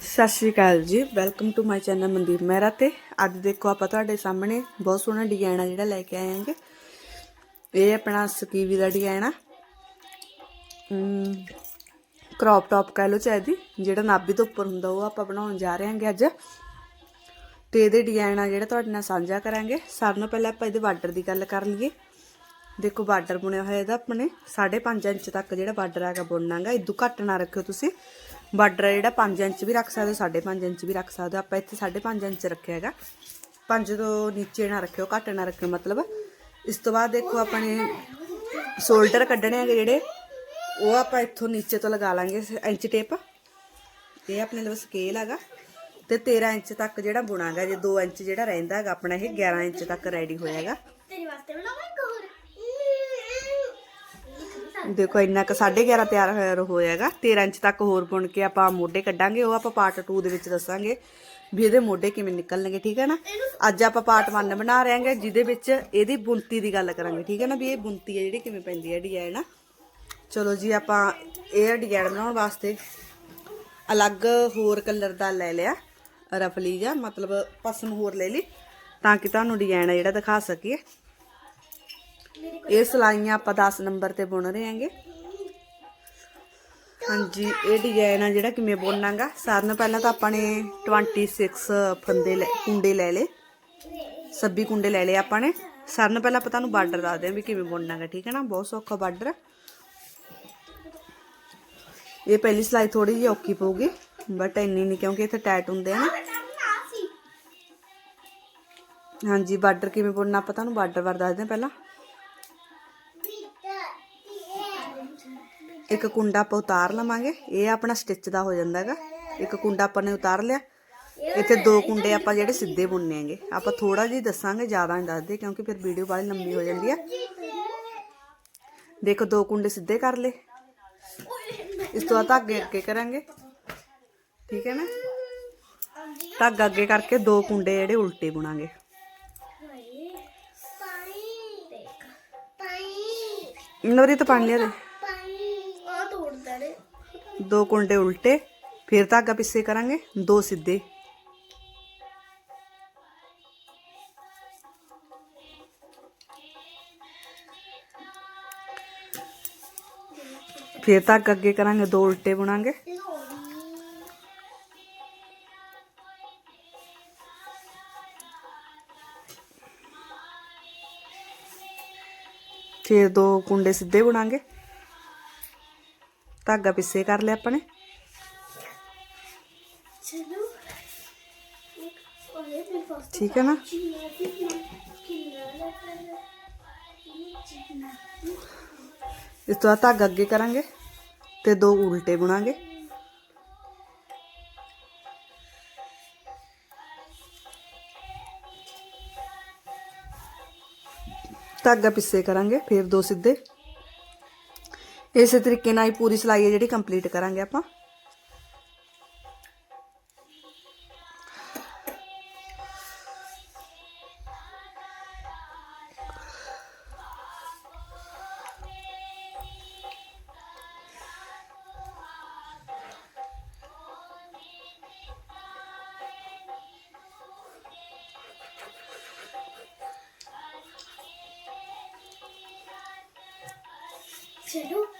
ਸਤਿ ਸ਼੍ਰੀ ਅਕਾਲ ਜੀ। Welcome to my channel Mandeep Mehra ਤੇ ਅੱਜ ਦੇਖੋ ਆਪਾਂ ਤੁਹਾਡੇ ਸਾਹਮਣੇ ਬਹੁਤ ਸੋਹਣਾ ਡਿਜ਼ਾਈਨ ਆ ਜਿਹੜਾ ਲੈ ਕੇ ਆਏ ਹਾਂਗੇ। ਇਹ ਆਪਣਾ ਸਕੀਵੀ ਦਾ ਡਿਜ਼ਾਈਨ ਆ। ਕ੍ਰੌਪ ਟਾਪ ਕਹਿ ਲੋ ਚਾਹੇ ਦੀ ਜਿਹੜਾ ਨਾਭੀ ਤੋਂ ਉੱਪਰ ਹੁੰਦਾ ਉਹ ਆਪਾਂ ਬਣਾਉਣ ਜਾ ਰਹੇ ਹਾਂਗੇ ਅੱਜ। ਤੇ ਇਹਦੇ ਡਿਜ਼ਾਈਨ ਆ ਜਿਹੜਾ ਤੁਹਾਡੇ ਨਾਲ ਸਾਂਝਾ ਕਰਾਂਗੇ। ਸਾਰਿਆਂ ਨਾਲੋਂ ਪਹਿਲਾਂ ਆਪਾਂ ਇਹਦੇ ਬਾਰਡਰ ਦੀ ਗੱਲ ਕਰ ਲਈਏ। ਦੇਖੋ ਬਾਰਡਰ ਬੁਣਿਆ ਹੋਇਆ ਇਹਦਾ ਆਪਣੇ 5.5 ਇੰਚ ਤੱਕ ਜਿਹੜਾ ਬਾਰਡਰ ਹੈਗਾ ਬੁਣਨਾਗਾ ਇਦੋਂ ਘੱਟ ਨਾ ਰੱਖਿਓ ਤੁਸੀਂ। ਬਾਰਡਰ ਜਿਹੜਾ 5 ਇੰਚ ਵੀ ਰੱਖ ਸਕਦੇ ਹੋ 5.5 ਇੰਚ ਵੀ ਰੱਖ ਸਕਦੇ। ਹੋ ਆਪਾਂ ਇੱਥੇ 5.5 ਇੰਚ ਰੱਖਿਆ ਹੈਗਾ। 5 ਤੋਂ ਨੀਚੇ ਨਾ ਰੱਖਿਓ, ਘੱਟ ਨਾ ਰੱਖਿਓ ਮਤਲਬ। ਇਸ ਤੋਂ ਬਾਅਦ ਦੇਖੋ ਆਪਣੇ ਸ਼ੋਲਡਰ ਕੱਢਣੇ ਹੈਗੇ ਜਿਹੜੇ, ਉਹ ਆਪਾਂ ਇੱਥੋਂ ਨੀਚੇ ਤੋਂ ਲਗਾ ਲਾਂਗੇ ਇੰਚ ਟੇਪ। ਇਹ ਆਪਣੇ ਲਈ ਸਕੇਲ ਹੈਗਾ। ਤੇ 13 ਇੰਚ ਤੱਕ ਜਿਹੜਾ ਬੁਣਾਗਾ, ਜੇ 2 ਇੰਚ ਜਿਹੜਾ ਰਹਿੰਦਾ ਹੈਗਾ, ਆਪਣਾ ਇਹ 11 ਇੰਚ ਤੱਕ ਰੈਡੀ ਹੋਇਆਗਾ ਤੇਰੇ ਵਾਸਤੇ ਬਣਾਵਾਂ ਇੱਕ ਹੋਰ ਦੇਖੋ, ਇੰਨਾ ਕ 11.5 ਤਿਆਰ ਹੋਇਆ ਹੋਇਆਗਾ। 13 ਇੰਚ ਤੱਕ ਹੋਰ ਬੁਣ ਕੇ ਆਪਾਂ ਮੋਢੇ ਕੱਢਾਂਗੇ, ਉਹ ਆਪਾਂ ਪਾਰਟ 2 ਦੇ ਵਿੱਚ ਦੱਸਾਂਗੇ ਵੀ ਇਹਦੇ ਮੋਢੇ ਕਿਵੇਂ ਨਿਕਲਣਗੇ, ਠੀਕ ਹੈ ਨਾ? ਅੱਜ ਆਪਾਂ ਪਾਰਟ 1 ਬਣਾ ਰਹੇ ਹਾਂਗੇ, ਜਿਹਦੇ ਵਿੱਚ ਇਹਦੀ ਬੁਣਤੀ ਦੀ ਗੱਲ ਕਰਾਂਗੇ, ਠੀਕ ਹੈ ਨਾ? ਵੀ ਇਹ ਬੁਣਤੀ ਹੈ ਜਿਹੜੀ ਕਿਵੇਂ ਪੈਂਦੀ ਹੈ ਡਿਜ਼ਾਈਨ ਆ। ਚਲੋ ਜੀ, ਆਪਾਂ ਇਹ ਡਿਜ਼ਾਈਨ ਬਣਾਉਣ ਵਾਸਤੇ ਅਲੱਗ ਹੋਰ ਕਲਰ ਦਾ ਲੈ ਲਿਆ, ਰਫਲੀ ਜਾਂ ਮਤਲਬ ਪਸਮ ਹੋਰ ਲੈ ਲਈ, ਤਾਂ ਕਿ ਤੁਹਾਨੂੰ ਡਿਜ਼ਾਈਨ ਆ ਜਿਹੜਾ ਦਿਖਾ ਸਕੀਏ। ਇਹ ਸਲਾਈਆਂ ਆਪਾਂ 10 ਨੰਬਰ ਤੇ ਬੁਣ ਰਹੇ ਹਾਂਗੇ। ਹਾਂਜੀ, ਇਹ ਡਿਜ਼ਾਈਨ ਆ ਜਿਹੜਾ ਕਿਵੇਂ ਬੁਣਨਾਗਾ। ਸਾਰਿਆਂ ਨਾਲੋਂ ਪਹਿਲਾਂ ਤਾਂ ਆਪਾਂ ਨੇ 26 ਫੰਦੇ ਲੈ, ਕੁੰਡੇ ਲੈ ਲਏ। ਸੱਬੀ ਕੁੰਡੇ ਲੈ ਲਏ ਆਪਾਂ ਨੇ। ਸਾਰਿਆਂ ਨਾਲੋਂ ਪਹਿਲਾਂ ਆਪਾਂ ਤੁਹਾਨੂੰ ਬਾਰਡਰ ਦੱਸਦੇ ਹਾਂ ਵੀ ਕਿਵੇਂ ਬੁਣਨਾਗਾ, ਠੀਕ ਹੈ ਨਾ? ਬਹੁਤ ਸੌਖਾ ਬਾਰਡਰ ਇਹ ਪਹਿਲੀ ਸਲਾਈ ਥੋੜੀ ਜਿਹੀ ਔਖੀ ਪਊਗੀ ਬਟ ਇੰਨੀ ਨਹੀਂ, ਕਿਉਂਕਿ ਇੱਥੇ ਟੈਟ ਹੁੰਦੇ ਆ ਨਾ। ਹਾਂਜੀ, ਬਾਰਡਰ ਕਿਵੇਂ ਬੁਣਨਾ ਆਪਾਂ ਤੁਹਾਨੂੰ ਬਾਰਡਰ ਬਾਰ ਦੱਸਦੇ ਹਾਂ ਪਹਿਲਾਂ। ਇੱਕ ਕੁੰਡਾ ਆਪਾਂ ਉਤਾਰ ਲਵਾਂਗੇ। ਇਹ ਆਪਣਾ ਸਟਿਚ ਦਾ ਹੋ ਜਾਂਦਾ ਹੈਗਾ। ਇੱਕ ਕੁੰਡਾ ਆਪਾਂ ਨੇ ਉਤਾਰ ਲਿਆ। ਇੱਥੇ ਦੋ ਕੁੰਡੇ ਆਪਾਂ ਜਿਹੜੇ ਸਿੱਧੇ ਬੁਣਨੇ ਹੈਗੇ। ਆਪਾਂ ਥੋੜਾ ਜਿਹਾ ਦੱਸਾਂਗੇ, ਜ਼ਿਆਦਾ ਨਹੀਂ ਦੱਸਦੇ, ਕਿਉਂਕਿ ਫਿਰ ਵੀਡੀਓ ਬਾਲੀ ਲੰਬੀ ਹੋ ਜਾਂਦੀ ਹੈ ਦੇਖੋ, ਦੋ ਕੁੰਡੇ ਸਿੱਧੇ ਕਰ ਲਏ। ਇਸ ਤੋਂ ਬਾਅਦ ਧਾਗੇ ਅੱਗੇ ਕਰਾਂਗੇ। ਠੀਕ ਹੈ ਨਾ? ਧਾਗਾ ਅੱਗੇ ਕਰਕੇ ਦੋ ਕੁੰਡੇ ਜਿਹੜੇ ਉਲਟੇ ਬੁਣਾਂਗੇ। ਪਾਣੀ ਦੇਖ ਪਾਣੀ ਨਵਰੀ ਤਾਂ ਪਾਣੀ ਲਿਆ ਦੇ। ਦੋ ਕੁੰਡੇ ਉਲਟੇ ਫਿਰ ਧਾਗਾ ਪਿੱਛੇ ਕਰਾਂਗੇ ਦੋ ਸਿੱਧੇ ਫਿਰ ਧਾਗਾ ਅੱਗੇ ਕਰਾਂਗੇ ਦੋ ਉਲਟੇ ਬੁਣਾਂਗੇ ਫਿਰ ਦੋ ਕੁੰਡੇ ਸਿੱਧੇ ਬੁਣਾਂਗੇ ਧਾਗਾ ਪਿੱਛੇ ਕਰ ਲਿਆ ਆਪਾਂ ਨੇ ਚਲੋ ਇੱਕ ਉਹਨੇ ਵੀ ਫਸਟ ਠੀਕ ਹੈ ਨਾ ਚੀਨਾ ਚੀਨਾ ਕਿੰਨਾ ਚੀਨਾ ਇਸ ਤੋਂ ਬਾਅਦ ਧਾਗਾ ਅੱਗੇ ਇਸੇ ਤਰੀਕੇ ਨਾਲ ਹੀ ਪੂਰੀ ਸਿਲਾਈ ਹੈ ਜਿਹੜੀ ਕੰਪਲੀਟ ਕਰਾਂਗੇ ਆਪਾਂ। चलो।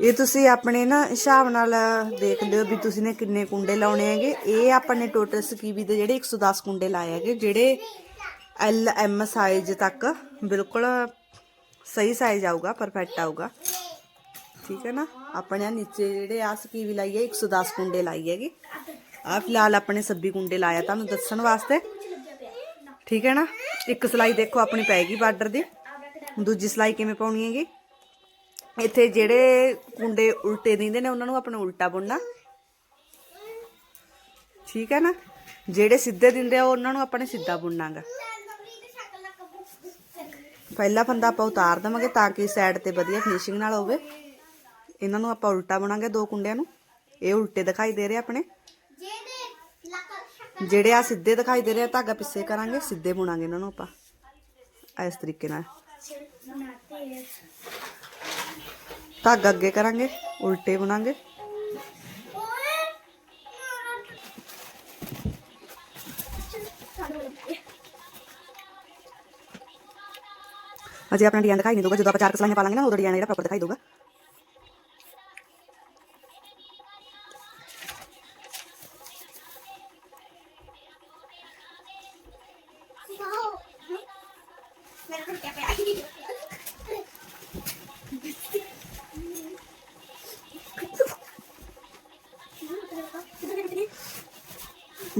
ਇਹ ਤੁਸੀਂ ਆਪਣੇ ਨਾ ਹਿਸਾਬ ਨਾਲ ਦੇਖ ਲਿਓ ਵੀ ਤੁਸੀਂ ਨੇ ਕਿੰਨੇ ਕੁੰਡੇ ਲਾਉਣੇ ਹੈਗੇ। ਇਹ ਆਪਣੇ ਟੋਟਲ ਸਕੀਵੀ ਦੇ ਜਿਹੜੇ 110 ਕੁੰਡੇ ਲਾਏ ਹੈਗੇ, ਜਿਹੜੇ ਐਲ, ਐਮ ਸਾਈਜ਼ ਤੱਕ। ਬਿਲਕੁਲ ਸਹੀ ਸਾਈਜ਼ ਆਊਗਾ ਪਰਫੈਕਟ ਆਊਗਾ। ਠੀਕ ਹੈ ਨਾ? ਆਪਣੇ ਆਹ ਨੀਚੇ ਜਿਹੜੇ ਆ ਸਕੀਵੀ ਲਾਈ ਹੈ 110 ਕੁੰਡੇ ਲਾਈ ਹੈਗੀ। ਆ ਫਿਲਹਾਲ ਆਪਣੇ 26 ਕੁੰਡੇ ਲਾਇਆ ਤੁਹਾਨੂੰ ਦੱਸਣ ਵਾਸਤੇ। ਠੀਕ ਹੈ ਨਾ? ਇੱਕ ਸਲਾਈ ਦੇਖੋ ਆਪਣੀ ਪੈਗੀ ਬਾਰਡਰ ਦੀ। ਦੂਜੀ ਸਲਾਈ ਕਿਵੇਂ ਪਾਉਣੀ ਹੈਗੀ? ਇੱਥੇ ਜਿਹੜੇ ਕੁੰਡੇ ਉਲਟੇ ਦਿੰਦੇ ਨੇ, ਉਹਨਾਂ ਨੂੰ ਆਪਣੇ ਉਲਟਾ ਬੁਣਨਾ। ਠੀਕ ਹੈ ਨਾ? ਜਿਹੜੇ ਸਿੱਧੇ ਦਿੰਦੇ ਆ, ਉਹਨਾਂ ਨੂੰ ਆਪਣੇ ਸਿੱਧਾ ਬੁਣਨਾਗਾ। ਪਹਿਲਾ ਫੰਦਾ ਆਪਾਂ ਉਤਾਰ ਦਵਾਂਗੇ ਤਾਂ ਕਿ ਸਾਈਡ ਤੇ ਵਧੀਆ ਫਿਨਿਸ਼ਿੰਗ ਨਾਲ ਹੋਵੇ। ਇਹਨਾਂ ਨੂੰ ਆਪਾਂ ਉਲਟਾ ਬਣਾਗੇ ਦੋ ਕੁੰਡਿਆਂ ਨੂੰ। ਇਹ ਉਲਟੇ ਦਿਖਾਈ ਦੇ ਰਹੇ ਆਪਣੇ। ਜਿਹੜੇ ਆ ਸਿੱਧੇ ਦਿਖਾਈ ਦੇ ਰਹੇ ਆ, ਧਾਗਾ ਪਿੱਛੇ ਕਰਾਂਗੇ, ਸਿੱਧੇ ਬੁਣਾਂਗੇ ਇਹਨਾਂ ਨੂੰ ਆਪਾਂ। ਇਸ ਤਰੀਕੇ ਨਾਲ। ਧਾਗਾ ਅੱਗੇ ਕਰਾਂਗੇ, ਉਲਟੇ ਬੁਣਾਂਗੇ। ਅਜੇ ਆਪਣਾ ਡਿਜ਼ਾਈਨ ਦਿਖਾਈ ਨਹੀਂ ਦਊਗਾ, ਜਦੋਂ ਆਪਾਂ ਚਾਰ ਕਸਲਾਈਆਂ ਪਾ ਲਾਂਗੇ ਨਾ, ਉਦੋਂ ਡਿਜ਼ਾਈਨ ਜਿਹੜਾ ਪ੍ਰੋਪਰ ਦਿਖਾਈ ਦਊਗਾ।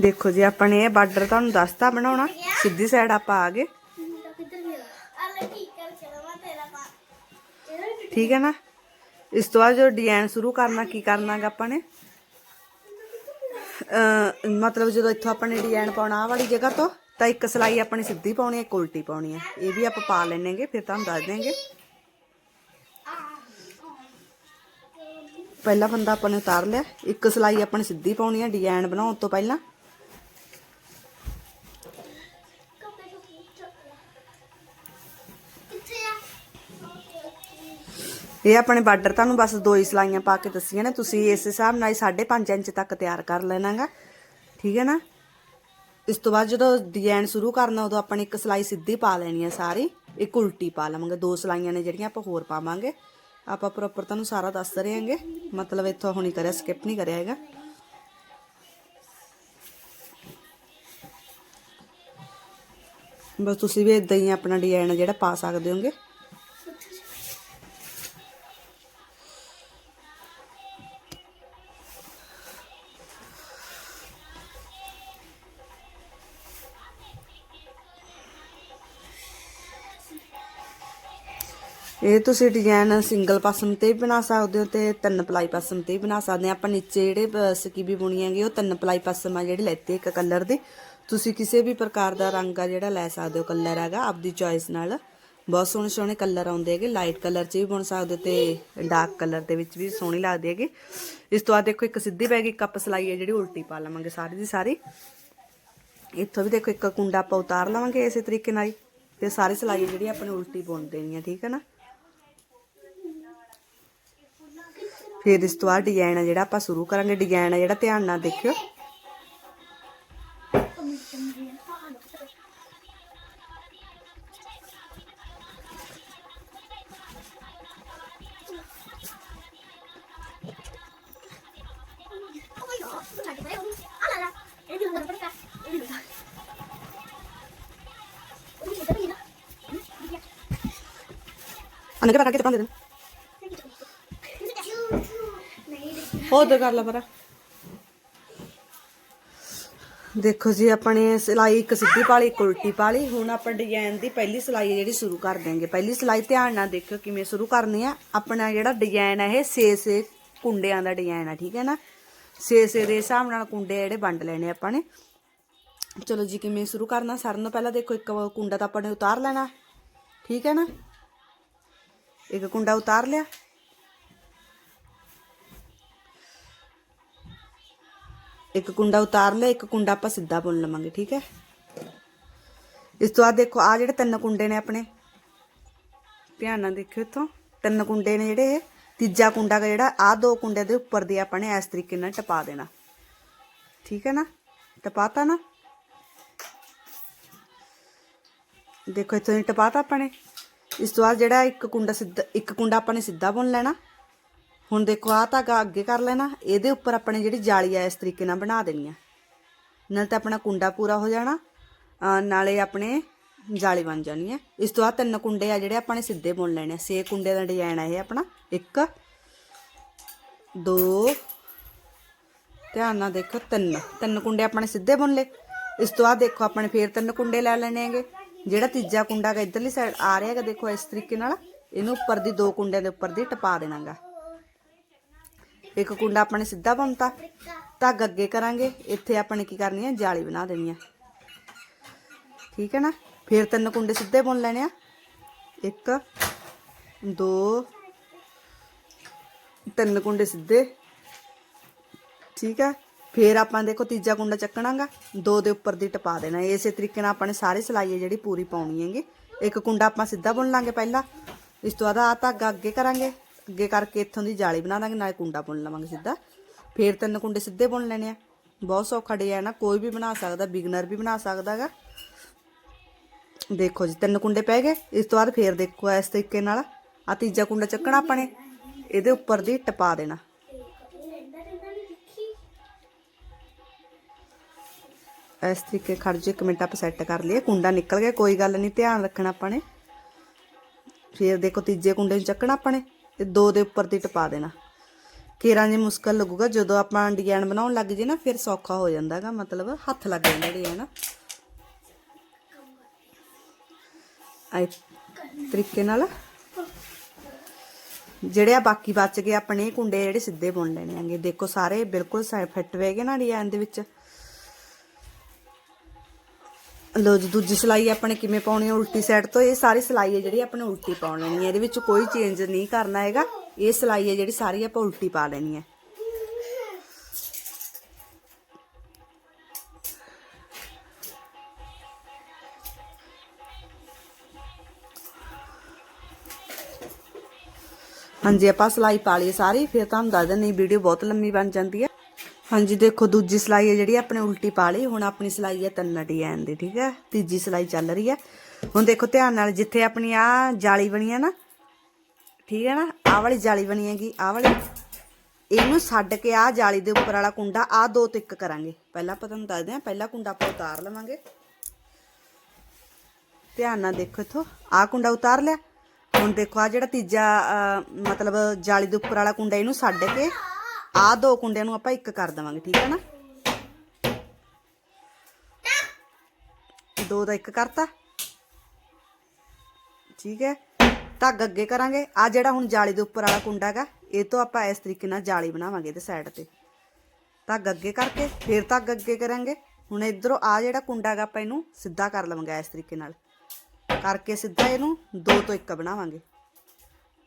ਦੇਖੋ ਜੀ, ਆਪਾਂ ਨੇ ਇਹ ਬਾਰਡਰ ਤੁਹਾਨੂੰ ਦੱਸਤਾ ਬਣਾਉਣਾ। ਸਿੱਧੀ ਸਾਈਡ ਆਪਾਂ ਆ ਗਏ। ਠੀਕ ਹੈ ਨਾ? ਇਸ ਤੋਂ ਬਾਅਦ ਜੋ ਡਿਜ਼ਾਈਨ ਸ਼ੁਰੂ ਕਰਨਾ, ਕੀ ਕਰਨਾ ਕਰਨਾਗਾ ਆਪਾਂ ਨੇ? ਮਤਲਬ ਜਦੋਂ ਇੱਥੋਂ ਆਪਾਂ ਨੇ ਡਿਜ਼ਾਈਨ ਪਾਉਣਾ ਆ ਵਾਲੀ ਜਗ੍ਹਾ ਤੋਂ, ਤਾਂ ਇੱਕ ਸਲਾਈ ਆਪਣੀ ਸਿੱਧੀ ਪਾਉਣੀ ਹੈ, ਇੱਕ ਉਲਟੀ ਪਾਉਣੀ ਹੈ। ਇਹ ਵੀ ਆਪਾਂ ਪਾ ਲੈਣਗੇ, ਫਿਰ ਤੁਹਾਨੂੰ ਦੱਸ ਦੇਵਾਂਗੇ ਪਹਿਲਾ ਬੰਦਾ ਆਪਾਂ ਨੇ ਉਤਾਰ ਲਿਆ। ਇੱਕ ਸਲਾਈ ਨੇ ਸਿੱਧੀ ਪਾਉਣੀ ਹੈ ਡਿਜ਼ਾਈਨ ਬਣਾਉਣ ਤੋਂ ਪਹਿਲਾਂ। ਇਹ ਆਪਣੇ ਬਾਰਡਰ ਤੁਹਾਨੂੰ ਬਸ ਦੋ ਹੀ ਸਲਾਈਆਂ ਪਾ ਕੇ ਦੱਸੀਆਂ ਨੇ, ਤੁਸੀਂ ਇਸ ਹਿਸਾਬ ਨਾਲ 5.5 ਇੰਚ ਤੱਕ ਤਿਆਰ ਕਰ ਲੈਣਾਗਾ। ਠੀਕ ਹੈ ਨਾ? ਇਸ ਤੋਂ ਬਾਅਦ ਜਦੋਂ ਡਿਜ਼ਾਈਨ ਸ਼ੁਰੂ ਕਰਨਾ, ਉਦੋਂ ਆਪਾਂ ਇੱਕ ਸਲਾਈ ਸਿੱਧੀ ਪਾ ਲੈਣੀ ਹੈ ਸਾਰੀ, ਇੱਕ ਉਲਟੀ ਪਾ ਲਵਾਂਗੇ। ਦੋ ਸਲਾਈਆਂ ਨੇ ਜਿਹੜੀਆਂ ਆਪਾਂ ਹੋਰ ਪਾਵਾਂਗੇ। ਆਪਾਂ ਪ੍ਰੋਪਰ ਤੁਹਾਨੂੰ ਸਾਰਾ ਦੱਸ ਰਹੇ ਹਾਂਗੇ ਮਤਲਬ ਇੱਥੋਂ ਹੁਣੀ ਕਰਿਆ ਸਕਿਪ ਨਹੀਂ ਕਰਿਆ ਹੈਗਾ। ਬਸ ਤੁਸੀਂ ਵੀ ਇਦਾਂ ਹੀ ਆਪਣਾ ਡਿਜ਼ਾਈਨ ਜਿਹੜਾ ਪਾ ਸਕਦੇ ਹੋਗੇ। ਇਹ ਤੁਸੀਂ ਡਿਜ਼ਾਈਨ ਸਿੰਗਲ ਪਾਸਮ ਤੇ ਵੀ ਬਣਾ ਸਕਦੇ ਹੋ ਤੇ ਤਿੰਨ ਪਲਾਈ ਪਾਸਮ ਤੇ ਵੀ ਬਣਾ ਸਕਦੇ ਆ ਆਪਾਂ ਨੀਚੇ ਜਿਹੜੇ ਸਕੀਬੀ ਬੁਣੀ ਹੈਗੀ ਉਹ ਤਿੰਨ ਪਲਾਈ ਪਾਸਮ ਆ ਜਿਹੜੇ ਲੈਤੇ ਇੱਕ ਕਲਰ ਦੇ। ਤੁਸੀਂ ਕਿਸੇ ਵੀ ਪ੍ਰਕਾਰ ਦਾ ਰੰਗ ਆ ਜਿਹੜਾ ਲੈ ਸਕਦੇ ਹੋ ਕਲਰ ਹੈਗਾ ਆਪਦੀ ਚੋਇਸ ਨਾਲ। ਬਹੁਤ ਸੋਹਣੇ ਸੋਹਣੇ ਕਲਰ ਆਉਂਦੇ ਹੈਗੇ ਲਾਈਟ ਕਲਰ 'ਚ ਵੀ ਬੁਣ ਸਕਦੇ ਹੋ ਤੇ ਡਾਰਕ ਕਲਰ ਦੇ ਵਿੱਚ ਵੀ ਸੋਹਣੀ ਲੱਗਦੀ ਹੈਗੇ। ਇਸ ਤੋਂ ਬਾਅਦ ਦੇਖੋ ਇੱਕ ਸਿੱਧੀ ਪੈ ਗਈ ਕੱਪ ਸਲਾਈ ਹੈ ਜਿਹੜੀ ਉਲਟੀ ਪਾ ਲਵਾਂਗੇ ਸਾਰੀ ਦੀ ਸਾਰੀ। ਇੱਥੋਂ ਵੀ ਦੇਖੋ ਇੱਕ ਕੁੰਡਾ ਆਪਾਂ ਉਤਾਰ ਲਵਾਂਗੇ ਇਸੇ ਤਰੀਕੇ ਨਾਲ ਤੇ ਸਾਰੀ ਸਲਾਈ ਜਿਹੜੀ ਆਪਣੇ ਉਲਟੀ ਬੁਣ ਦੇਣੀ ਹੈ ਠੀਕ ਹੈ ਨਾ? ਫਿਰ ਇਸ ਤੋਂ ਬਾਅਦ ਡਿਜ਼ਾਈਨ ਆ ਜਿਹੜਾ ਆਪਾਂ ਸ਼ੁਰੂ ਕਰਾਂਗੇ। ਡਿਜ਼ਾਈਨ ਆ ਜਿਹੜਾ ਧਿਆਨ ਨਾਲ ਦੇਖਿਓ। ਅੰਨੇ ਪਕੜ ਕੇ ਚੱਪਾਂ ਦੇ ਦੇ ਉਹ ਉਧਰ ਕਰ ਲਾ ਪਰਾ। ਦੇਖੋ ਜੀ, ਆਪਣੇ ਸਿਲਾਈ ਇੱਕ ਸਿੱਧੀ ਪਾਲੀ, ਇੱਕ ਉਲਟੀ ਪਾਲੀ। ਹੁਣ ਆਪਾਂ ਡਿਜ਼ਾਈਨ ਦੀ ਪਹਿਲੀ ਸਿਲਾਈ ਜਿਹੜੀ ਸ਼ੁਰੂ ਕਰ ਦਿਆਂਗੇ। ਪਹਿਲੀ ਸਿਲਾਈ ਧਿਆਨ ਨਾਲ ਦੇਖਿਓ ਕਿਵੇਂ ਸ਼ੁਰੂ ਕਰਨੀ ਆ। ਆਪਣਾ ਜਿਹੜਾ ਡਿਜ਼ਾਈਨ ਹੈ ਇਹ 6-6 ਕੁੰਡਿਆਂ ਦਾ ਡਿਜ਼ਾਈਨ ਆ, ਠੀਕ ਹੈ ਨਾ? 6-6 ਦੇ ਹਿਸਾਬ ਨਾਲ ਕੁੰਡੇ ਜਿਹੜੇ ਵੰਡ ਲੈਣੇ ਆਪਾਂ ਨੇ। ਚਲੋ ਜੀ, ਕਿਵੇਂ ਸ਼ੁਰੂ ਕਰਨਾ? ਸਾਰਿਆਂ ਤੋਂ ਪਹਿਲਾਂ ਦੇਖੋ, ਇੱਕ ਕੁੰਡਾ ਤਾਂ ਆਪਾਂ ਨੇ ਉਤਾਰ ਲੈਣਾ, ਠੀਕ ਹੈ ਨਾ? ਇੱਕ ਕੁੰਡਾ ਉਤਾਰ ਲਿਆ। ਇੱਕ ਕੁੰਡਾ ਉਤਾਰ ਲਿਆ, ਇੱਕ ਕੁੰਡਾ ਆਪਾਂ ਸਿੱਧਾ ਬੁਣ ਲਵਾਂਗੇ, ਠੀਕ ਹੈ? ਇਸ ਤੋਂ ਬਾਅਦ ਦੇਖੋ ਆ ਜਿਹੜੇ ਤਿੰਨ ਕੁੰਡੇ ਨੇ ਆਪਣੇ, ਧਿਆਨ ਨਾਲ ਦੇਖਿਓ ਇੱਥੋਂ, ਤਿੰਨ ਕੁੰਡੇ ਨੇ ਜਿਹੜੇ ਇਹ। ਤੀਜਾ ਕੁੰਡਾ ਜਿਹੜਾ ਆ ਦੋ ਕੁੰਡੇ ਦੇ ਉੱਪਰ ਦੀ ਆਪਾਂ ਨੇ ਇਸ ਤਰੀਕੇ ਨਾਲ ਟਪਾ ਦੇਣਾ। ਠੀਕ ਹੈ ਨਾ? ਟਪਾਤਾ ਨਾ? ਦੇਖੋ, ਇੱਥੋਂ ਦੀ ਟਪਾਤਾ ਆਪਾਂ ਨੇ। ਇਸ ਤੋਂ ਬਾਅਦ ਜਿਹੜਾ ਇੱਕ ਕੁੰਡਾ ਸਿੱਧਾ, ਇੱਕ ਕੁੰਡਾ ਆਪਾਂ ਨੇ ਸਿੱਧਾ ਬੁਣ ਲੈਣਾ। ਹੁਣ ਦੇਖੋ ਆ ਧਾਗਾ ਅੱਗੇ ਕਰ ਲੈਣਾ। ਇਹਦੇ ਉੱਪਰ ਆਪਣੇ ਜਿਹੜੀ ਜਾਲੀ ਆ, ਇਸ ਤਰੀਕੇ ਨਾਲ ਬਣਾ ਦੇਣੀ ਆ। ਨਾਲ ਤਾਂ ਆਪਣਾ ਕੁੰਡਾ ਪੂਰਾ ਹੋ ਜਾਣਾ। ਨਾਲੇ ਆਪਣੇ ਜਾਲੀ ਬਣ ਜਾਣੀ ਹੈ ਇਸ ਤੋਂ ਬਾਅਦ ਤਿੰਨ ਕੁੰਡੇ ਆ ਜਿਹੜੇ ਆਪਾਂ ਨੇ ਸਿੱਧੇ ਬੁਣ ਲੈਣੇ ਆ। ਛੇ ਕੁੰਡੇ ਦਾ ਡਿਜ਼ਾਈਨ ਆ ਇਹ ਆਪਣਾ। ਇੱਕ, ਦੋ, ਧਿਆਨ ਨਾਲ ਦੇਖੋ, ਤਿੰਨ। ਤਿੰਨ ਕੁੰਡੇ ਆਪਣੇ ਸਿੱਧੇ ਬੁਣ ਲਏ। ਇਸ ਤੋਂ ਬਾਅਦ ਦੇਖੋ ਆਪਣੇ ਫੇਰ ਤਿੰਨ ਕੁੰਡੇ ਲੈ ਲੈਣੇ ਹੈਗੇ। ਜਿਹੜਾ ਤੀਜਾ ਕੁੰਡਾ ਗਾ ਇਧਰਲੀ ਸਾਈਡ ਆ ਰਿਹਾ ਹੈਗਾ, ਦੇਖੋ, ਇਸ ਤਰੀਕੇ ਨਾਲ। ਇਹਨੂੰ ਉੱਪਰ ਦੀ ਦੋ ਕੁੰਡਿਆਂ ਦੇ ਉੱਪਰ ਦੀ ਟਪਾ ਦੇਣਾਗਾ। ਇੱਕ ਕੁੰਡਾ ਆਪਣੇ ਸਿੱਧਾ ਬਣਤਾ। ਧਾਗਾ ਅੱਗੇ ਕਰਾਂਗੇ। ਇੱਥੇ ਆਪਾਂ ਨੇ ਕੀ ਕਰਨੀ ਹੈ ਜਾਲੀ ਬਣਾ ਦੇਣੀ ਹੈ ਠੀਕ ਹੈ ਨਾ? ਫਿਰ ਤਿੰਨ ਕੁੰਡੇ ਸਿੱਧੇ ਬੁਣ ਲੈਣੇ ਆ। ਇੱਕ, ਦੋ, ਤਿੰਨ ਕੁੰਡੇ ਸਿੱਧੇ। ਠੀਕ ਹੈ ਫਿਰ ਆਪਾਂ ਦੇਖੋ ਤੀਜਾ ਕੁੰਡਾ ਚੱਕਣਾਗਾ। ਦੋ ਦੇ ਉੱਪਰ ਦੀ ਟਪਾ ਦੇਣਾ। ਇਸੇ ਤਰੀਕੇ ਨਾਲ ਆਪਾਂ ਨੇ ਸਾਰੀ ਸਲਾਈ ਹੈ ਜਿਹੜੀ ਪੂਰੀ ਪਾਉਣੀ ਹੈਗੀ। ਇੱਕ ਕੁੰਡਾ ਆਪਾਂ ਸਿੱਧਾ ਬੁਣ ਲਾਂਗੇ ਪਹਿਲਾਂ। ਇਸ ਤੋਂ ਬਾਅਦ ਆ ਧਾਗਾ ਅੱਗੇ ਕਰਾਂਗੇ। ਅੱਗੇ ਕਰਕੇ ਇੱਥੋਂ ਦੀ ਜਾਲੀ ਬਣਾ ਦਾਂਗੇ, ਨਾਲੇ ਕੁੰਡਾ ਬੁਣ ਲਵਾਂਗੇ ਸਿੱਧਾ। ਫੇਰ ਤਿੰਨ ਕੁੰਡੇ ਸਿੱਧੇ ਬੁਣ ਲੈਣੇ ਆ। ਬਹੁਤ ਸੌਖਾ ਡਿਜ਼ਾਈਨ ਆ, ਕੋਈ ਵੀ ਬਣਾ ਸਕਦਾ ਬਿਗਨਰ ਵੀ ਬਣਾ ਸਕਦਾਗਾ ਦੇਖੋ ਜੀ, ਤਿੰਨ ਕੁੰਡੇ ਪੈ ਗਏ। ਇਸ ਤੋਂ ਬਾਅਦ ਫੇਰ ਦੇਖੋ ਇਸ ਤਰੀਕੇ ਨਾਲ ਆ ਤੀਜਾ ਕੁੰਡਾ ਚੱਕਣਾ ਆਪਾਂ ਨੇ ਇਹਦੇ ਉੱਪਰ ਦੀ ਟਪਾ ਦੇਣਾ। ਇਸ ਤਰੀਕੇ ਖੜ ਜੇ ਇੱਕ ਮਿੰਟ ਆਪਾਂ ਸੈੱਟ ਕਰ ਲਈਏ। ਕੁੰਡਾ ਨਿਕਲ ਗਿਆ, ਕੋਈ ਗੱਲ ਨਹੀਂ, ਧਿਆਨ ਰੱਖਣਾ ਆਪਾਂ ਨੇ। ਫੇਰ ਦੇਖੋ ਤੀਜੇ ਕੁੰਡੇ ਨੂੰ ਚੱਕਣਾ ਆਪਾਂ ਨੇ। ਤੇ ਦੋ ਦੇ ਉੱਪਰ ਦੀ ਟਪਾ ਦੇਣਾ। ਕੇਰਾਂ ਜੇ ਮੁਸ਼ਕਲ ਲੱਗੂਗਾ, ਜਦੋਂ ਆਪਾਂ ਡਿਜ਼ਾਈਨ ਬਣਾਉਣ ਲੱਗ ਜੇ ਨਾ, ਫਿਰ ਸੌਖਾ ਹੋ ਜਾਂਦਾਗਾ, ਮਤਲਬ ਹੱਥ ਲੱਗ ਜਾਂਦਾ ਡਿਜ਼ਾਈਨ। ਆਈ ਤਰੀਕੇ ਨਾਲ। ਜਿਹੜੇ ਆ ਬਾਕੀ ਬਚ ਗਏ, ਆਪਣੇ ਕੁੰਡੇ ਜਿਹੜੇ ਸਿੱਧੇ ਬੁਣ ਲੈਣੇ ਆਂਗੇ ਦੇਖੋ ਸਾਰੇ ਬਿਲਕੁਲ ਫਿੱਟ ਹੋਏਗੇ ਨਾ ਡਿਜ਼ਾਈਨ ਦੇ ਵਿੱਚ। ਲੋ ਜੀ, ਦੂਜੀ ਸਲਾਈ ਆਪਣੇ ਕਿਵੇਂ ਪਾਉਣੀ ਹੈ, ਉਲਟੀ ਸਾਈਡ ਤੋਂ, ਇਹ ਸਾਰੀ ਸਲਾਈ ਹੈ ਜਿਹੜੀ ਆਪਣੇ ਉਲਟੀ ਪਾ ਲੈਣੀ ਹੈ। ਇਹਦੇ ਵਿੱਚ ਕੋਈ ਚੇਂਜ ਨਹੀਂ ਕਰਨਾ ਹੈਗਾ। ਇਹ ਸਲਾਈ ਹੈ ਜਿਹੜੀ ਸਾਰੀ ਆਪਾਂ ਉਲਟੀ ਪਾ ਲੈਣੀ ਹੈ। ਹਾਂਜੀ, ਆਪਾਂ ਸਲਾਈ ਪਾ ਲਈ ਸਾਰੀ। ਫਿਰ ਤੁਹਾਨੂੰ ਦੱਸ ਦਿੰਦੀ ਵੀਡੀਓ ਬਹੁਤ ਲੰਮੀ ਬਣ ਜਾਂਦੀ ਹੈ। ਹਾਂਜੀ, ਦੇਖੋ, ਦੂਜੀ ਸਿਲਾਈ ਹੈ ਜਿਹੜੀ ਆਪਣੇ ਉਲਟੀ ਪਾ ਲਈ। ਹੁਣ ਆਪਣੀ ਸਿਲਾਈ ਹੈ ਤਿੰਨ ਡਿਜ਼ਾਈਨ ਦੀ, ਠੀਕ ਹੈ? ਤੀਜੀ ਸਿਲਾਈ ਚੱਲ ਰਹੀ ਹੈ। ਹੁਣ ਦੇਖੋ, ਧਿਆਨ ਨਾਲ ਜਿੱਥੇ ਆਪਣੀ ਆ ਜਾਲੀ ਬਣੀ ਹੈ ਨਾ, ਠੀਕ ਹੈ ਨਾ? ਆਹ ਵਾਲੀ ਜਾਲੀ ਬਣੀ ਹੈਗੀ, ਆਹ ਵਾਲੀ। ਇਹਨੂੰ ਛੱਡ ਕੇ ਆ ਜਾਲੀ ਦੇ ਉੱਪਰ ਵਾਲਾ ਕੁੰਡਾ ਆ ਦੋ ਤਿੱਕ ਕਰਾਂਗੇ। ਪਹਿਲਾਂ ਆਪਾਂ ਤੁਹਾਨੂੰ ਦੱਸਦੇ ਹਾਂ, ਪਹਿਲਾ ਕੁੰਡਾ ਆਪਾਂ ਉਤਾਰ ਲਵਾਂਗੇ। ਧਿਆਨ ਨਾਲ ਦੇਖੋ ਇਥੋਂ ਆ ਕੁੰਡਾ ਉਤਾਰ ਲਿਆ। ਹੁਣ ਦੇਖੋ ਆ ਜਿਹੜਾ ਤੀਜਾ ਮਤਲਬ ਜਾਲੀ ਦੇ ਉੱਪਰ ਵਾਲਾ ਕੁੰਡਾ, ਇਹਨੂੰ ਛੱਡ ਕੇ ਆ ਦੋ ਕੁੰਡਿਆਂ ਨੂੰ ਆਪਾਂ ਇੱਕ ਕਰ ਦੇਵਾਂਗੇ, ਠੀਕ ਹੈ ਨਾ? ਦੋ ਦਾ ਇੱਕ ਕਰਤਾ। ਠੀਕ ਹੈ? ਧਾਗਾ ਅੱਗੇ ਕਰਾਂਗੇ। ਆ ਜਿਹੜਾ ਹੁਣ ਜਾਲੀ ਦੇ ਉੱਪਰ ਵਾਲਾ ਕੁੰਡਾ ਹੈਗਾ, ਇਹ ਤੋਂ ਆਪਾਂ ਇਸ ਤਰੀਕੇ ਨਾਲ ਜਾਲੀ ਬਣਾਵਾਂਗੇ ਇਹਦੇ ਸਾਈਡ ਤੇ। ਧਾਗਾ ਅੱਗੇ ਕਰਕੇ, ਫਿਰ ਧਾਗਾ ਅੱਗੇ ਕਰਾਂਗੇ। ਹੁਣ ਇਧਰੋਂ ਆ ਜਿਹੜਾ ਕੁੰਡਾ ਹੈਗਾ ਆਪਾਂ ਇਹਨੂੰ ਸਿੱਧਾ ਕਰ ਲਵਾਂਗੇ ਇਸ ਤਰੀਕੇ ਨਾਲ। ਕਰਕੇ ਸਿੱਧਾ ਇਹਨੂੰ ਦੋ ਤੋਂ ਇੱਕ ਬਣਾਵਾਂਗੇ।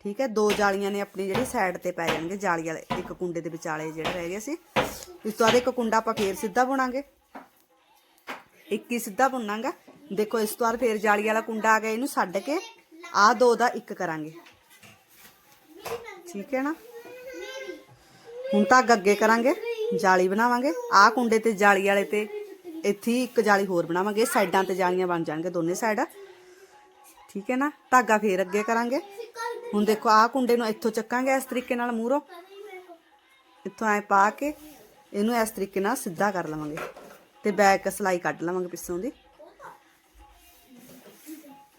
ਠੀਕ ਹੈ? ਦੋ ਜਾਲੀਆਂ ਨੇ ਆਪਣੀ ਜਿਹੜੀ ਸਾਈਡ ਤੇ ਪੈ ਜਾਣਗੇ, ਜਾਲੀ ਵਾਲੇ, ਇੱਕ ਕੁੰਡੇ ਦੇ ਵਿਚਾਲੇ ਜਿਹੜੇ ਰਹਿ ਗਏ ਸੀ। ਇਸ ਤੋਂ ਬਾਅਦ ਇੱਕ ਕੁੰਡਾ ਆਪਾਂ ਫੇਰ ਸਿੱਧਾ ਬੁਣਾਂਗੇ। ਇੱਕ ਹੀ ਸਿੱਧਾ ਬੁਣਾਂਗਾ। ਦੇਖੋ, ਇਸ ਤੋਂ ਬਾਅਦ ਫੇਰ ਜਾਲੀ ਵਾਲਾ ਕੁੰਡਾ ਆ ਗਿਆ, ਇਹਨੂੰ ਛੱਡ ਕੇ ਆਹ ਦੋ ਦਾ ਇੱਕ ਕਰਾਂਗੇ। ਠੀਕ ਹੈ ਨਾ? ਹੁਣ ਤਾਂ ਅੱਗੇ ਕਰਾਂਗੇ, ਜਾਲੀ ਬਣਾਵਾਂਗੇ। ਆਹ ਕੁੰਡੇ ਤੇ ਜਾਲੀ ਵਾਲੇ ਤੇ ਇੱਥੇ ਇੱਕ ਜਾਲੀ ਹੋਰ ਬਣਾਵਾਂਗੇ। ਸਾਈਡਾਂ ਤੇ ਜਾਲੀਆਂ ਬਣ ਜਾਣਗੇ ਦੋਨੇ ਸਾਈਡ। ਠੀਕ ਹੈ ਨਾ? ਧਾਗਾ ਫੇਰ ਅੱਗੇ ਕਰਾਂਗੇ। ਹੁਣ ਦੇਖੋ, ਆਹ ਕੁੰਡੇ ਨੂੰ ਇੱਥੋਂ ਚੱਕਾਂਗੇ ਇਸ ਤਰੀਕੇ ਨਾਲ ਮੂਹਰੋਂ। ਇੱਥੋਂ ਐ ਪਾ ਕੇ ਇਹਨੂੰ ਇਸ ਤਰੀਕੇ ਨਾਲ ਸਿੱਧਾ ਕਰ ਲਵਾਂਗੇ ਤੇ ਬੈਕ ਸਲਾਈ ਕੱਢ ਲਵਾਂਗੇ ਪਿੱਛੋਂ ਦੀ।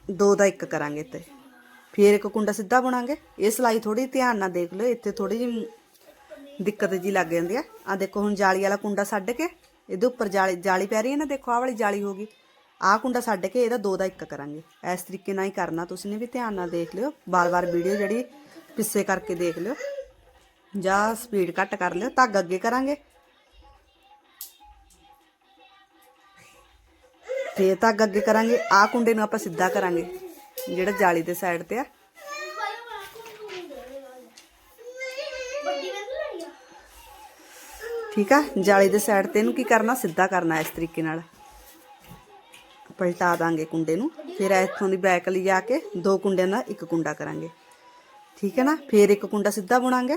ਦੋ ਦਾ ਇੱਕ ਕਰਾਂਗੇ ਤੇ ਫੇਰ ਇੱਕ ਕੁੰਡਾ ਸਿੱਧਾ ਬੁਣਾਂਗੇ। ਇਹ ਸਲਾਈ ਥੋੜੀ ਧਿਆਨ ਨਾਲ ਦੇਖ ਲਓ, ਇੱਥੇ ਥੋੜੀ ਜਿਹੀ ਦਿੱਕਤ ਜੀ ਲੱਗ ਜਾਂਦੀ ਆ। ਆ ਦੇਖੋ, ਹੁਣ ਜਾਲੀ ਵਾਲਾ ਕੁੰਡਾ ਛੱਡ ਕੇ ਇਹਦੇ ਉੱਪਰ ਜਾਲੀ ਜਾਲੀ ਪੈ ਰਹੀ ਹੈ ਨਾ, ਦੇਖੋ, ਆਹ ਵਾਲੀ ਜਾਲੀ ਹੋ ਗਈ। ਆਹ ਕੁੰਡਾ ਛੱਡ ਕੇ ਇਹਦਾ ਦੋ ਦਾ ਇੱਕ ਕਰਾਂਗੇ। ਇਸ ਤਰੀਕੇ ਨਾਲ ਹੀ ਕਰਨਾ। ਤੁਸੀਂ ਨੇ ਵੀ ਧਿਆਨ ਨਾਲ ਦੇਖ ਲਿਓ। ਬਾਰ-ਬਾਰ ਵੀਡੀਓ ਜਿਹੜੀ ਪਿੱਛੇ ਕਰਕੇ ਦੇਖ ਲਿਓ। ਜਾਂ ਸਪੀਡ ਘੱਟ ਕਰ ਲਿਓ। ਧਾਗਾ ਅੱਗੇ ਕਰਾਂਗੇ। ਫੇਰ ਧਾਗਾ ਅੱਗੇ ਕਰਾਂਗੇ। ਆਹ ਕੁੰਡੇ ਨੂੰ ਆਪਾਂ ਸਿੱਧਾ ਕਰਾਂਗੇ। ਜਿਹੜਾ ਜਾਲੀ ਦੇ ਸਾਈਡ ਤੇ ਆ। ਠੀਕ ਆ? ਜਾਲੀ ਦੇ ਸਾਈਡ ਤੇ ਇਹਨੂੰ ਕੀ ਕਰਨਾ? ਸਿੱਧਾ ਕਰਨਾ ਇਸ ਤਰੀਕੇ ਨਾਲ। ਪਲਟਾ ਦਾਂਗੇ ਕੁੰਡੇ ਨੂੰ। ਫਿਰ ਇੱਥੋਂ ਦੀ ਬੈਕ ਲਈ ਜਾ ਕੇ ਦੋ ਕੁੰਡਿਆਂ ਦਾ ਇੱਕ ਕੁੰਡਾ ਕਰਾਂਗੇ। ਠੀਕ ਹੈ ਨਾ? ਫਿਰ ਇੱਕ ਕੁੰਡਾ ਸਿੱਧਾ ਬੁਣਾਂਗੇ।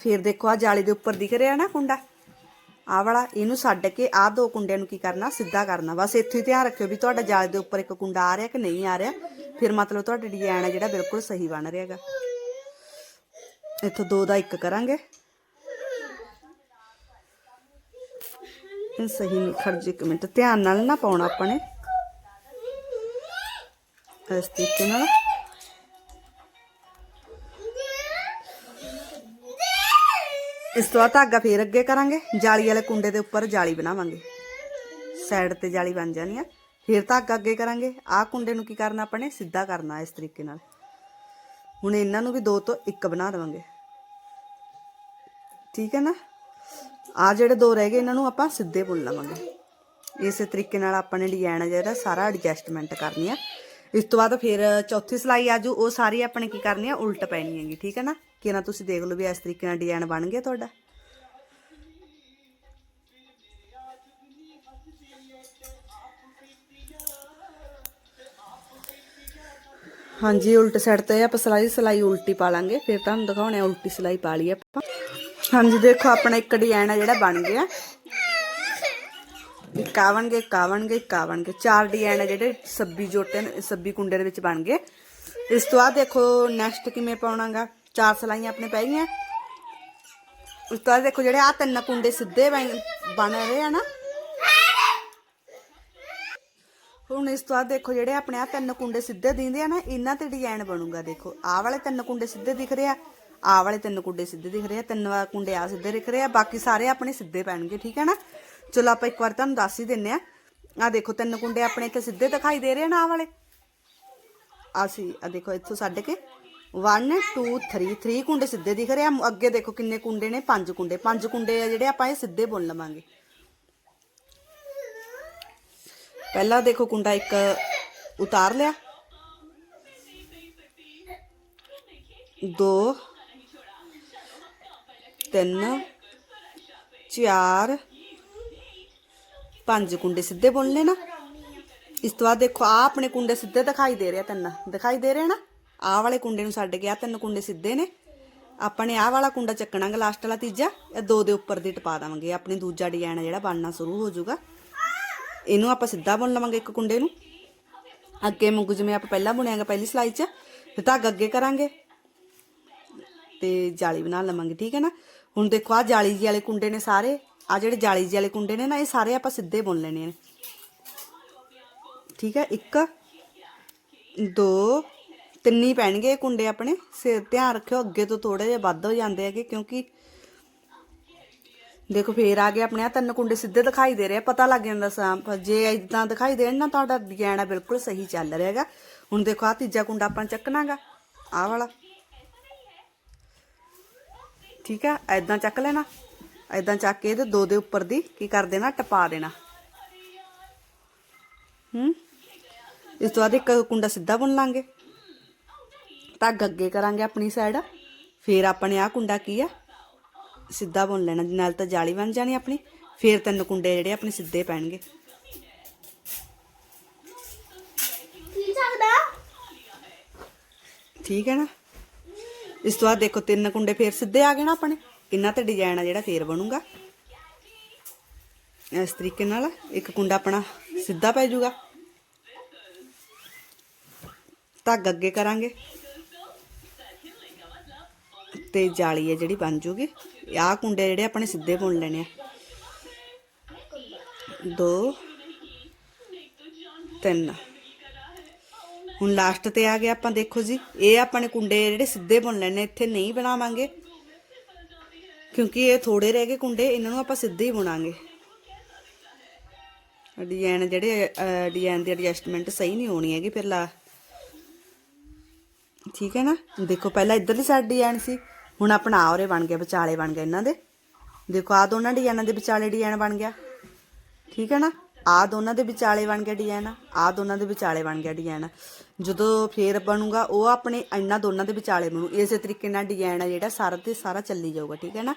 ਫਿਰ ਦੇਖੋ ਆ ਜਾਲੀ ਦੇ ਉੱਪਰ ਦਿਖ ਰਿਹਾ ਨਾ ਕੁੰਡਾ? ਆਹ ਵਾਲਾ, ਇਹਨੂੰ ਛੱਡ ਕੇ ਆਹ ਦੋ ਕੁੰਡਿਆਂ ਨੂੰ ਕੀ ਕਰਨਾ? ਸਿੱਧਾ ਕਰਨਾ। ਬਸ ਇੱਥੇ ਹੀ ਧਿਆਨ ਰੱਖਿਓ ਵੀ ਤੁਹਾਡਾ ਜਾਲੀ ਦੇ ਉੱਪਰ ਇੱਕ ਕੁੰਡਾ ਆ ਰਿਹਾ ਕਿ ਨਹੀਂ ਆ ਰਿਹਾ। ਫਿਰ ਮਤਲਬ ਤੁਹਾਡਾ ਡਿਜ਼ਾਈਨ ਹੈ ਜਿਹੜਾ ਬਿਲਕੁਲ ਸਹੀ ਬਣ ਰਿਹਾ ਹੈਗਾ। ਇੱਥੋਂ ਦੋ ਦਾ ਇੱਕ ਕਰਾਂਗੇ। ਇਹ ਸਹੀ ਨਹੀਂ ਖੜ ਜੇ ਇੱਕ ਮਿੰਟ। ਧਿਆਨ ਨਾਲ ਨਾ ਪਾਉਣਾ ਆਪਾਂ ਨੇ ਇਸ ਤਰੀਕੇ ਨਾਲ। ਇਸ ਤੋਂ ਬਾਅਦ ਧਾਗਾ ਫੇਰ ਅੱਗੇ ਕਰਾਂਗੇ। ਜਾਲੀ ਵਾਲੇ ਕੁੰਡੇ ਦੇ ਉੱਪਰ ਜਾਲੀ ਬਣਾਵਾਂਗੇ। ਸਾਈਡ ਤੇ ਜਾਲੀ ਬਣ ਜਾਣੀ ਆ। ਫਿਰ ਧਾਗਾ ਅੱਗੇ ਕਰਾਂਗੇ। ਆਹ ਕੁੰਡੇ ਨੂੰ ਕੀ ਕਰਨਾ ਆਪਾਂ ਨੇ ਸਿੱਧਾ ਕਰਨਾ ਇਸ ਤਰੀਕੇ ਨਾਲ। ਹੁਣ ਇਹਨਾਂ ਨੂੰ ਵੀ ਦੋ ਤੋਂ ਇੱਕ ਬਣਾ ਦੇਵਾਂਗੇ। ਠੀਕ ਹੈ ਨਾ? ਆ ਜਿਹੜੇ ਦੋ ਰਹਿ ਗਏ, ਇਹਨਾਂ ਨੂੰ ਆਪਾਂ ਸਿੱਧੇ ਬੁਣ ਲਵਾਂਗੇ। ਇਸੇ ਤਰੀਕੇ ਨਾਲ ਆਪਾਂ ਨੇ ਡਿਜ਼ਾਈਨ ਜਿਹੜਾ ਸਾਰਾ ਐਡਜਸਟਮੈਂਟ ਕਰਨੀ ਆ। ਇਸ ਤੋਂ ਬਾਅਦ ਫਿਰ ਚੌਥੀ ਸਲਾਈ ਆਜੂ ਉਹ ਸਾਰੀ ਆਪਣੇ ਕੀ ਕਰਨੀ ਆ, ਉਲਟ ਪੈਣੀ ਹੈਗੀ, ਠੀਕ ਹੈ ਨਾ? ਕਿ ਨਾ ਤੁਸੀਂ ਦੇਖ ਲਓ ਵੀ ਇਸ ਤਰੀਕੇ ਨਾਲ ਡਿਜ਼ਾਈਨ ਬਣ ਗਿਆ ਤੁਹਾਡਾ। ਹਾਂਜੀ, ਉਲਟ ਸਾਈਡ ਤੇ ਆਪਾਂ ਸਲਾਈ ਸਲਾਈ ਉਲਟੀ ਪਾ ਲਾਂਗੇ, ਫਿਰ ਤੁਹਾਨੂੰ ਦਿਖਾਉਣੇ ਆ, ਉਲਟੀ ਸਲਾਈ ਪਾ ਲਈ ਆਪਾਂ। ਹਾਂਜੀ, ਦੇਖੋ, ਆਪਣਾ ਇੱਕ ਡਿਜ਼ਾਈਨ ਆ ਜਿਹੜਾ ਬਣ ਗਿਆ। ਇਕਾਵਨਗੇ ਇਕਾਵਨਗੇ ਇਕਾਵਨਗੇ। ਚਾਰ ਡਿਜ਼ਾਈਨ ਆ ਜਿਹੜੇ ਸੱਬੀ ਜੋਟੇ, ਸੱਬੀ ਕੁੰਡੇ ਦੇ ਵਿੱਚ ਬਣ ਗਏ। ਇਸ ਤੋਂ ਬਾਅਦ ਦੇਖੋ ਨੈਕਸਟ ਕਿਵੇਂ ਪਾਉਣਾਗਾ? ਚਾਰ ਸਲਾਈਆਂ ਆਪਣੇ ਪੈ ਗਈਆਂ। ਉਸ ਤੋਂ ਬਾਅਦ ਦੇਖੋ, ਜਿਹੜੇ ਆ ਤਿੰਨ ਕੁੰਡੇ ਸਿੱਧੇ ਬਣ ਰਹੇ ਆ ਨਾ। ਹੁਣ ਇਸ ਤੋਂ ਬਾਅਦ ਦੇਖੋ, ਜਿਹੜੇ ਆਪਣੇ ਆ ਤਿੰਨ ਕੁੰਡੇ ਸਿੱਧੇ ਦਿੰਦੇ ਆ ਨਾ, ਇਹਨਾਂ ਤੇ ਡਿਜ਼ਾਈਨ ਬਣੂਗਾ, ਦੇਖੋ। ਆਹ ਵਾਲੇ ਤਿੰਨ ਕੁੰਡੇ ਸਿੱਧੇ ਦਿਖ ਰਹੇ ਆ। ਆਹ ਵਾਲੇ ਤਿੰਨ ਕੁੰਡੇ ਸਿੱਧੇ ਦਿਖ ਰਹੇ ਆ, ਤਿੰਨ ਕੁੰਡੇ ਆ ਸਿੱਧੇ ਦਿਖ ਰਹੇ ਆ, ਬਾਕੀ ਸਾਰੇ ਆਪਣੇ ਸਿੱਧੇ ਪੈਣਗੇ, ਠੀਕ ਹੈ ਨਾ? ਚਲੋ ਆਪਾਂ ਇੱਕ ਵਾਰ ਤੁਹਾਨੂੰ ਦੱਸ ਹੀ ਦਿੰਨੇ ਆ। ਆ ਦੇਖੋ, ਤਿੰਨ ਕੁੰਡੇ ਆਪਣੇ ਇੱਥੇ ਸਿੱਧੇ ਦਿਖਾਈ ਦੇ ਰਹੇ ਆ ਵਾਲੇ। ਅਸੀਂ ਆ ਦੇਖੋ, ਇੱਥੋਂ ਛੱਡ ਕੇ 1 2 3 3 ਕੁੰਡੇ ਸਿੱਧੇ ਦਿਖ ਰਹੇ ਆ। ਅੱਗੇ ਦੇਖੋ ਕਿੰਨੇ ਕੁੰਡੇ ਨੇ, ਪੰਜ ਕੁੰਡੇ। ਪੰਜ ਕੁੰਡੇ ਆ ਜਿਹੜੇ ਆਪਾਂ ਇਹ ਸਿੱਧੇ ਬੁਣ ਲਵਾਂਗੇ। ਪਹਿਲਾ ਦੇਖੋ ਕੁੰਡਾ ਇੱਕ ਉਤਾਰ ਲਿਆ। ਦੋ ਤਿੰਨ, ਚਾਰ, ਪੰਜ ਕੁੰਡੇ ਸਿੱਧੇ ਬੁਣ ਲੈਣਾ ਇਸ ਤੋਂ ਬਾਅਦ ਦੇਖੋ ਆ ਆਪਣੇ ਕੁੰਡੇ ਸਿੱਧੇ ਦਿਖਾਈ ਦੇ ਰਿਹਾ ਤਿੰਨ। ਦਿਖਾਈ ਦੇ ਰਿਹਾ ਨਾ? ਆਹ ਵਾਲੇ ਕੁੰਡੇ ਨੂੰ ਛੱਡ ਗਿਆ ਤਿੰਨ ਕੁੰਡੇ ਸਿੱਧੇ ਨੇ। ਆਪਾਂ ਨੇ ਆਹ ਵਾਲਾ ਕੁੰਡਾ ਚੱਕਣਾਗਾ ਲਾਸਟ ਵਾਲਾ ਤੀਜਾ। ਇਹ ਦੋ ਦੇ ਉੱਪਰ ਦੀ ਟਪਾ ਦੇਵਾਂਗੇ। ਆਪਣੀ ਦੂਜਾ ਡਿਜ਼ਾਈਨ ਜਿਹੜਾ ਬਣਨਾ ਸ਼ੁਰੂ ਹੋ ਜਾਊਗਾ। ਇਹਨੂੰ ਆਪਾਂ ਸਿੱਧਾ ਬੁਣ ਲਵਾਂਗੇ ਇੱਕ ਕੁੰਡੇ ਨੂੰ। ਅੱਗੇ ਮੰਗੂ ਜਿਵੇਂ ਆਪਾਂ ਪਹਿਲਾਂ ਬੁਣਿਆਗਾ ਪਹਿਲੀ ਸਲਾਈ 'ਚ। ਤੇ ਧਾਗਾ ਅੱਗੇ ਕਰਾਂਗੇ। ਤੇ ਜਾਲੀ ਬਣਾ ਲਵਾਂਗੇ, ਠੀਕ ਹੈ ਨਾ? ਹੁਣ ਦੇਖੋ ਆ ਜਾਲੀ ਜੀ ਵਾਲੇ ਕੁੰਡੇ ਨੇ ਸਾਰੇ ਆ ਜਿਹੜੇ ਜਾਲੀ ਜੀ ਵਾਲੇ ਕੁੰਡੇ ਨੇ ਨਾ, ਇਹ ਸਾਰੇ ਆਪਾਂ ਸਿੱਧੇ ਬੁਣ ਲੈਣੇ ਨੇ। ਠੀਕ ਹੈ, ਇੱਕ, ਦੋ, ਤਿੰਨੀ ਪੈਣਗੇ ਇਹ ਕੁੰਡੇ ਆਪਣੇ। ਸਿਰ ਧਿਆਨ ਰੱਖਿਓ, ਅੱਗੇ ਤੋਂ ਥੋੜੇ ਜਿਹਾ ਵੱਧ ਹੋ ਜਾਂਦੇ ਹੈਗੇ, ਕਿਉਂਕਿ ਦੇਖੋ, ਫੇਰ ਆ ਗਏ ਆਪਣੇ ਆ ਤਿੰਨ ਕੁੰਡੇ ਸਿੱਧੇ ਦਿਖਾਈ ਦੇ ਰਹੇ ਪਤਾ ਲੱਗ ਜਾਂਦਾ ਸਾਂ ਜੇ ਇਦਾਂ ਦਿਖਾਈ ਦੇਣ ਨਾ, ਤੁਹਾਡਾ ਡਿਜ਼ਾਈਨ ਆ ਬਿਲਕੁਲ ਸਹੀ ਚੱਲ ਰਿਹਾ ਹੈਗਾ। ਹੁਣ ਦੇਖੋ ਆ ਤੀਜਾ ਕੁੰਡਾ ਆਪਾਂ ਚੱਕਣਾਗਾ, ਆਹ ਵਾਲਾ। ਠੀਕ ਆ? ਐਦਾਂ ਚੱਕ ਲੈਣਾ। ਐਦਾਂ ਚੱਕ ਕੇ ਇਹਦੇ ਦੋ ਦੇ ਉੱਪਰ ਦੀ ਕੀ ਕਰ ਦੇਣਾ? ਟਪਾ ਦੇਣਾ। ਹੂੰ? ਇਸ ਤੋਂ ਬਾਅਦ ਇੱਕ ਕੁੰਡਾ ਸਿੱਧਾ ਬੁਣ ਲਾਂਗੇ। ਧਾਗਾ ਅੱਗੇ ਕਰਾਂਗੇ ਆਪਣੀ ਸਾਈਡ ਫੇਰ ਆਪਾਂ ਨੇ ਆਹ ਕੁੰਡਾ ਕੀ ਆ? ਸਿੱਧਾ ਬੁਣ ਲੈਣਾ। ਨਾਲ ਤਾਂ ਜਾਲੀ ਬਣ ਜਾਣੀ ਆਪਣੀ। ਫੇਰ ਤਿੰਨ ਕੁੰਡੇ ਜਿਹੜੇ ਆਪਣੇ ਸਿੱਧੇ ਪੈਣਗੇ। ਠੀਕ ਹੈ ਨਾ? ਇਸ ਤੋਂ ਬਾਅਦ ਦੇਖੋ, ਤਿੰਨ ਕੁੰਡੇ ਫੇਰ ਸਿੱਧੇ ਆ ਗਏ ਨਾ ਆਪਣੇ। ਇਹਨਾਂ ਤੇ ਡਿਜ਼ਾਈਨ ਆ ਜਿਹੜਾ, ਫੇਰ ਬਣੂਗਾ। ਇਸ ਤਰੀਕੇ ਨਾਲ ਇੱਕ ਕੁੰਡਾ ਆਪਣਾ ਸਿੱਧਾ ਪੈ ਜਾਊਗਾ। ਧਾਗਾ ਅੱਗੇ ਕਰਾਂਗੇ। ਤੇ ਜਾਲੀ ਹੈ ਜਿਹੜੀ ਬਣ ਜੂਗੀ। ਆਹ ਕੁੰਡੇ ਜਿਹੜੇ ਆਪਣੇ ਸਿੱਧੇ ਬੁਣ ਲੈਣੇ ਆ। ਦੋ, ਤਿੰਨ। ਹੁਣ ਲਾਸਟ ਤੇ ਆ ਗਿਆ ਆਪਾਂ ਦੇਖੋ ਜੀ। ਇਹ ਆਪਣੇ ਕੁੰਡੇ ਜਿਹੜੇ ਸਿੱਧੇ ਬੁਣ ਲੈਣੇ, ਇੱਥੇ ਨਹੀਂ ਬਣਾਵਾਂਗੇ। ਕਿਉਂਕਿ ਇਹ ਥੋੜੇ ਰਹਿ ਗਏ ਕੁੰਡੇ, ਇਹਨਾਂ ਨੂੰ ਆਪਾਂ ਸਿੱਧੇ ਹੀ ਬੁਣਾਂਗੇ। ਡਿਜ਼ਾਈਨ ਜਿਹੜੇ ਡਿਜ਼ਾਈਨ ਦੀ ਐਡਜਸਟਮੈਂਟ ਸਹੀ ਨਹੀਂ ਹੋਣੀ ਹੈਗੀ ਫਿਰ ਲਾ ਠੀਕ ਹੈ ਨਾ? ਦੇਖੋ ਪਹਿਲਾਂ ਇੱਧਰਲੀ ਸਾਈਡ ਡਿਜ਼ਾਈਨ ਸੀ, ਹੁਣ ਆਪਣਾ ਆਉਰੇ ਬਣ ਗਿਆ, ਵਿਚਾਲੇ ਬਣ ਗਿਆ ਇਹਨਾਂ ਦੇ। ਦੇਖੋ ਆ ਦੋਨਾਂ ਡਿਜ਼ਾਈਨਾਂ ਦੇ ਵਿਚਾਲੇ ਡਿਜ਼ਾਈਨ ਬਣ ਗਿਆ। ਠੀਕ ਹੈ ਨਾ? ਆ ਦੋਨਾਂ ਦੇ ਵਿਚਾਲੇ ਬਣ ਗਿਆ ਡਿਜ਼ਾਈਨ ਆ ਦੋਨਾਂ ਦੇ ਵਿਚਾਲੇ ਬਣ ਗਿਆ ਡਿਜ਼ਾਈਨ ਜਦੋਂ ਫੇਰ ਬਣੂਗਾ ਉਹ ਆਪਣੇ ਇਹਨਾਂ ਦੋਨਾਂ ਦੇ ਵਿਚਾਲੇ ਬਣੂ। ਇਸੇ ਤਰੀਕੇ ਨਾਲ ਡਿਜ਼ਾਈਨ ਆ ਜਿਹੜਾ ਸਾਰਾ ਤੇ ਸਾਰਾ ਚੱਲੀ ਜਾਊਗਾ ਠੀਕ ਹੈ ਨਾ?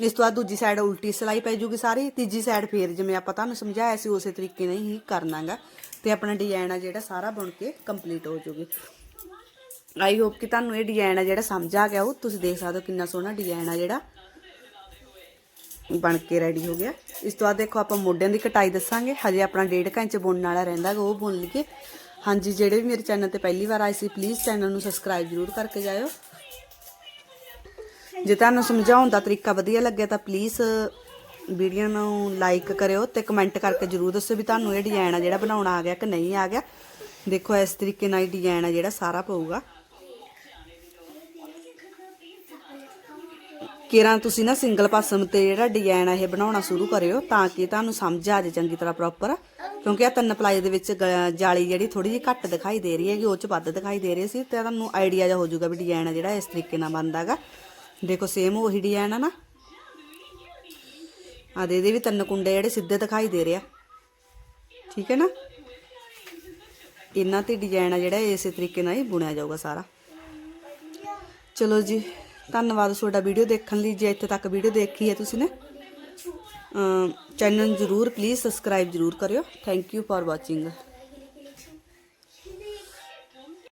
ਇਸ ਤੋਂ ਬਾਅਦ ਦੂਜੀ ਸਾਈਡ ਉਲਟੀ ਸਿਲਾਈ ਪੈ ਜੂਗੀ ਸਾਰੀ ਤੀਜੀ ਸਾਈਡ ਫੇਰ ਜਿਵੇਂ ਆਪਾਂ ਤੁਹਾਨੂੰ ਸਮਝਾਇਆ ਸੀ ਉਸੇ ਤਰੀਕੇ ਨਾਲ ਹੀ ਕਰਨਾਗਾ ਤੇ ਆਪਣਾ ਡਿਜ਼ਾਈਨ ਆ ਜਿਹੜਾ ਸਾਰਾ ਬਣ ਕੇ ਕੰਪਲੀਟ ਹੋ ਜੂਗੀ। ਆਈ ਹੋਪ ਕਿ ਤੁਹਾਨੂੰ ਇਹ ਡਿਜ਼ਾਈਨ ਆ ਜਿਹੜਾ ਸਮਝ ਆ ਗਿਆ ਉਹ ਤੁਸੀਂ ਦੇਖ ਸਕਦੇ ਹੋ ਕਿੰਨਾ ਸੋਹਣਾ ਡਿਜ਼ਾਈਨ ਆ ਜਿਹੜਾ ਬਣ ਕੇ ਰੈਡੀ ਹੋ ਗਿਆ। ਇਸ ਤੋਂ ਬਾਅਦ ਦੇਖੋ ਆਪਾਂ ਮੋਢਿਆਂ ਦੀ ਕਟਾਈ ਦੱਸਾਂਗੇ। ਹਜੇ ਆਪਣਾ ਡੇਢ ਕੁ ਇੰਚ ਬੁਣਨ ਵਾਲਾ ਰਹਿੰਦਾ ਗਾ, ਉਹ ਬੁਣ ਲਈਏ। ਹਾਂਜੀ, ਜਿਹੜੇ ਵੀ ਮੇਰੇ ਚੈਨਲ ਤੇ ਪਹਿਲੀ ਵਾਰ ਆਏ ਸੀ ਪਲੀਜ਼ ਚੈਨਲ ਨੂੰ ਸਬਸਕ੍ਰਾਈਬ ਜ਼ਰੂਰ ਕਰਕੇ ਜਾਇਓ। ਜੇ ਤੁਹਾਨੂੰ ਸਮਝਾਉਣ ਦਾ ਤਰੀਕਾ ਵਧੀਆ ਲੱਗਿਆ ਤਾਂ ਪਲੀਜ਼ ਵੀਡੀਓ ਨੂੰ ਲਾਈਕ ਕਰਿਓ ਤੇ ਕਮੈਂਟ ਕਰਕੇ ਜ਼ਰੂਰ ਦੱਸਿਓ ਵੀ ਤੁਹਾਨੂੰ ਇਹ ਡਿਜ਼ਾਈਨ ਆ ਜਿਹੜਾ ਬਣਾਉਣਾ ਆ ਗਿਆ ਕਿ ਨਹੀਂ ਆ ਗਿਆ। ਦੇਖੋ, ਇਸ ਤਰੀਕੇ ਨਾਲ ਡਿਜ਼ਾਈਨ ਆ ਜਿਹੜਾ ਸਾਰਾ ਪਊਗਾ। ਕਿਰਾਂ, ਤੁਸੀਂ ਨਾ ਸਿੰਗਲ ਪਾਸਮ ਤੇ ਜਿਹੜਾ ਡਿਜ਼ਾਈਨ ਆ ਇਹ ਬਣਾਉਣਾ ਸ਼ੁਰੂ ਕਰਿਓ ਤਾਂ ਕਿ ਤੁਹਾਨੂੰ ਸਮਝ ਆ ਜਾਏ ਚੰਗੀ ਤਰ੍ਹਾਂ ਪ੍ਰੋਪਰ ਕਿਉਂਕਿ ਆ ਤਿੰਨ ਪਲਾਈ ਦੇ ਵਿੱਚ ਗ- ਜਾਲੀ ਜਿਹੜੀ ਥੋੜੀ ਜਿਹੀ ਘੱਟ ਦਿਖਾਈ ਦੇ ਰਹੀ ਹੈਗੀ, ਉਹ ਚ ਵੱਧ ਦਿਖਾਈ ਦੇ ਰਹੀ ਸੀ ਤੇ ਤੁਹਾਨੂੰ ਆਈਡੀਆ ਜਾ ਹੋ ਜਾਊਗਾ ਵੀ ਡਿਜ਼ਾਈਨ ਆ ਜਿਹੜਾ ਇਸ ਤਰੀਕੇ ਨਾਲ ਬਣਦਾਗਾ ਦੇਖੋ ਸੇਮ ਉਹੀ ਡਿਜ਼ਾਈਨ ਆ ਨਾ। ਆ ਦੇ, ਇਹਦੇ ਵੀ ਤਿੰਨ ਕੁੰਡੇ ਜਿਹੜੇ ਸਿੱਧੇ ਦਿਖਾਈ ਦੇ ਰਿਹਾ ਠੀਕ ਹੈ ਨਾ? ਇਹਨਾਂ ਤੇ ਡਿਜ਼ਾਈਨ ਆ ਜਿਹੜਾ ਇਸੇ ਤਰੀਕੇ ਨਾਲ ਹੀ ਬੁਣਿਆ ਜਾਊਗਾ ਸਾਰਾ। ਚਲੋ ਜੀ ਧੰਨਵਾਦ ਤੁਹਾਡਾ ਵੀਡੀਓ ਦੇਖਣ ਲਈ, ਜੇ ਇੱਥੇ ਤੱਕ ਵੀਡੀਓ ਦੇਖੀ ਹੈ ਤੁਸੀਂ ਨੇ। ਚੈਨਲ ਜ਼ਰੂਰ ਪਲੀਜ਼ ਸਬਸਕ੍ਰਾਈਬ ਜ਼ਰੂਰ ਕਰਿਓ। Thank you for watching